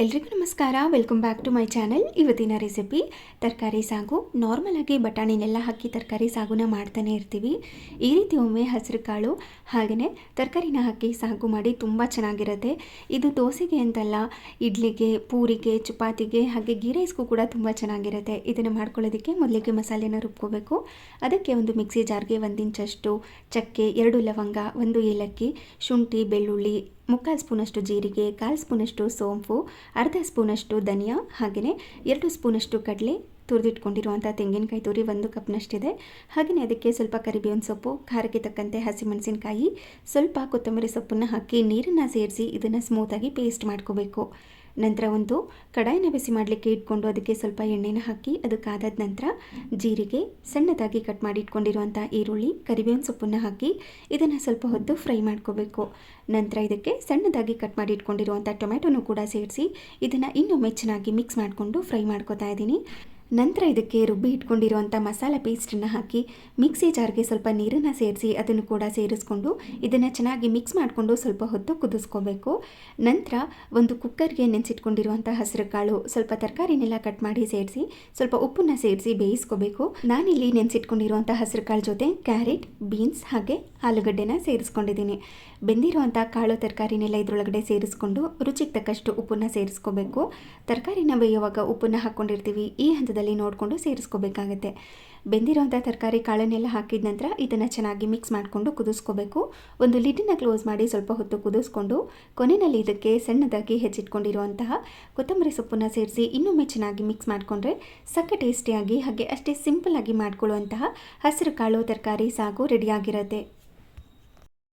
ಎಲ್ರಿಗೂ ನಮಸ್ಕಾರ. Welcome back to my channel ಇವತ್ತಿನ ರೆಸಿಪಿ ತರಕಾರಿ ಸಾಗು. ನಾರ್ಮಲ್ ಆಗಿ ಬಟಾಣಿನೆಲ್ಲ ಹಾಕಿ ತರಕಾರಿ ಸಾಗುನ ಮಾಡ್ತಾನೆ ಇರ್ತೀವಿ. ಈ ರೀತಿ ಒಮ್ಮೆ ಹಸಿರು ಕಾಳು ಹಾಗೆಯೇ ತರಕಾರಿನ ಹಾಕಿ ಸಾಗು ಮಾಡಿ ತುಂಬ ಚೆನ್ನಾಗಿರುತ್ತೆ. ಇದು ದೋಸೆಗೆ ಅಂತಲ್ಲ, ಇಡ್ಲಿಗೆ, ಪೂರಿಗೆ, ಚಪಾತಿಗೆ, ಹಾಗೆ ಗೀ ರೈಸ್ಗೂ ಕೂಡ ತುಂಬ ಚೆನ್ನಾಗಿರುತ್ತೆ. ಇದನ್ನು ಮಾಡ್ಕೊಳ್ಳೋದಕ್ಕೆ ಮೊದಲಿಗೆ ಮಸಾಲೆನ ರುಬ್ಕೋಬೇಕು. ಅದಕ್ಕೆ ಒಂದು ಮಿಕ್ಸಿ ಜಾರ್ಗೆ ಒಂದಿಂಚಷ್ಟು ಚಕ್ಕೆ, ಎರಡು ಲವಂಗ, ಒಂದು ಏಲಕ್ಕಿ, ಶುಂಠಿ, ಬೆಳ್ಳುಳ್ಳಿ ಮುಕ್ಕಾಲು ಸ್ಪೂನಷ್ಟು ಜೀರಿಗೆ ಕಾಲು ಸ್ಪೂನಷ್ಟು ಸೋಂಪು ಅರ್ಧ ಸ್ಪೂನಷ್ಟು ಧನಿಯಾ ಹಾಗೆಯೇ ಎರಡು ಸ್ಪೂನಷ್ಟು ಕಡಲೆ ತುರಿದಿಟ್ಕೊಂಡಿರುವಂಥ ತೆಂಗಿನಕಾಯಿ ತುರಿ ಒಂದು ಕಪ್ನಷ್ಟಿದೆ. ಹಾಗೆಯೇ ಅದಕ್ಕೆ ಸ್ವಲ್ಪ ಕರಿಬೇವಿನ ಸೊಪ್ಪು, ಖಾರಕ್ಕೆ ತಕ್ಕಂತೆ ಹಸಿಮೆಣಸಿನಕಾಯಿ, ಸ್ವಲ್ಪ ಕೊತ್ತಂಬರಿ ಸೊಪ್ಪನ್ನು ಹಾಕಿ ನೀರನ್ನು ಸೇರಿಸಿ ಇದನ್ನು ಸ್ಮೂತಾಗಿ ಪೇಸ್ಟ್ ಮಾಡ್ಕೋಬೇಕು. ನಂತರ ಒಂದು ಕಡಾಯಿನ ಬಿಸಿ ಮಾಡಲಿಕ್ಕೆ ಇಟ್ಕೊಂಡು ಅದಕ್ಕೆ ಸ್ವಲ್ಪ ಎಣ್ಣೆನ ಹಾಕಿ ಅದು ಕಾದಾದ ನಂತರ ಜೀರಿಗೆ, ಸಣ್ಣದಾಗಿ ಕಟ್ ಮಾಡಿ ಇಟ್ಕೊಂಡಿರುವಂಥ ಈರುಳ್ಳಿ, ಕರಿಬೇವಿನ ಸೊಪ್ಪನ್ನು ಹಾಕಿ ಇದನ್ನು ಸ್ವಲ್ಪ ಹೊತ್ತು ಫ್ರೈ ಮಾಡ್ಕೋಬೇಕು. ನಂತರ ಇದಕ್ಕೆ ಸಣ್ಣದಾಗಿ ಕಟ್ ಮಾಡಿ ಇಟ್ಕೊಂಡಿರುವಂಥ ಟೊಮೆಟೊನೂ ಕೂಡ ಸೇರಿಸಿ ಇದನ್ನು ಇನ್ನೂ ಮೆಚ್ಚನಾಗಿ ಮಿಕ್ಸ್ ಮಾಡಿಕೊಂಡು ಫ್ರೈ ಮಾಡ್ಕೋತಾ ಇದ್ದೀನಿ. ನಂತರ ಇದಕ್ಕೆ ರುಬ್ಬಿ ಇಟ್ಕೊಂಡಿರುವಂಥ ಮಸಾಲೆ ಪೇಸ್ಟನ್ನು ಹಾಕಿ ಮಿಕ್ಸಿ ಜಾರ್ಗೆ ಸ್ವಲ್ಪ ನೀರನ್ನು ಸೇರಿಸಿ ಅದನ್ನು ಕೂಡ ಸೇರಿಸ್ಕೊಂಡು ಇದನ್ನು ಚೆನ್ನಾಗಿ ಮಿಕ್ಸ್ ಮಾಡಿಕೊಂಡು ಸ್ವಲ್ಪ ಹೊತ್ತು ಕುದಿಸ್ಕೋಬೇಕು. ನಂತರ ಒಂದು ಕುಕ್ಕರ್ಗೆ ನೆನೆಸಿಟ್ಕೊಂಡಿರುವಂಥ ಹಸಿರು ಕಾಳು ಸ್ವಲ್ಪ ತರಕಾರಿನೆಲ್ಲ ಕಟ್ ಮಾಡಿ ಸೇರಿಸಿ ಸ್ವಲ್ಪ ಉಪ್ಪನ್ನು ಸೇರಿಸಿ ಬೇಯಿಸ್ಕೋಬೇಕು. ನಾನಿಲ್ಲಿ ನೆನೆಸಿಟ್ಕೊಂಡಿರುವಂಥ ಹಸಿರು ಕಾಳು ಜೊತೆ ಕ್ಯಾರೆಟ್, ಬೀನ್ಸ್ ಹಾಗೆ ಆಲೂಗಡ್ಡೆನ ಸೇರಿಸ್ಕೊಂಡಿದ್ದೀನಿ. ಬೆಂದಿರುವಂಥ ಕಾಳು ತರಕಾರಿನೆಲ್ಲ ಇದರೊಳಗಡೆ ಸೇರಿಸ್ಕೊಂಡು ರುಚಿಗೆ ತಕ್ಕಷ್ಟು ಉಪ್ಪನ್ನು ಸೇರಿಸ್ಕೋಬೇಕು. ತರಕಾರಿನ ಬೇಯುವಾಗ ಉಪ್ಪನ್ನು ಹಾಕ್ಕೊಂಡಿರ್ತೀವಿ. ಈ ಹಂತದಲ್ಲಿ ನೋಡಿಕೊಂಡು ಸೇರಿಸ್ಕೋಬೇಕಾಗುತ್ತೆ. ಬೆಂದಿರೋಂಥ ತರಕಾರಿ ಕಾಳನ್ನೆಲ್ಲ ಹಾಕಿದ ನಂತರ ಇದನ್ನು ಚೆನ್ನಾಗಿ ಮಿಕ್ಸ್ ಮಾಡಿಕೊಂಡು ಕುದಿಸ್ಕೋಬೇಕು. ಒಂದು ಲಿಡ್ಡನ್ನ ಕ್ಲೋಸ್ ಮಾಡಿ ಸ್ವಲ್ಪ ಹೊತ್ತು ಕುದಿಸ್ಕೊಂಡು ಕೊನೆಯಲ್ಲಿ ಇದಕ್ಕೆ ಸಣ್ಣದಾಗಿ ಹೆಚ್ಚಿಟ್ಕೊಂಡಿರುವಂತಹ ಕೊತ್ತಂಬರಿ ಸೊಪ್ಪನ್ನು ಸೇರಿಸಿ ಇನ್ನೊಮ್ಮೆ ಚೆನ್ನಾಗಿ ಮಿಕ್ಸ್ ಮಾಡಿಕೊಂಡ್ರೆ ಸಕ್ಕ ಟೇಸ್ಟಿಯಾಗಿ ಹಾಗೆ ಅಷ್ಟೇ ಸಿಂಪಲ್ಲಾಗಿ ಮಾಡ್ಕೊಳ್ಳುವಂತಹ ಹಸಿರು ಕಾಳು, ತರಕಾರಿ ಸಾಗು ರೆಡಿಯಾಗಿರುತ್ತೆ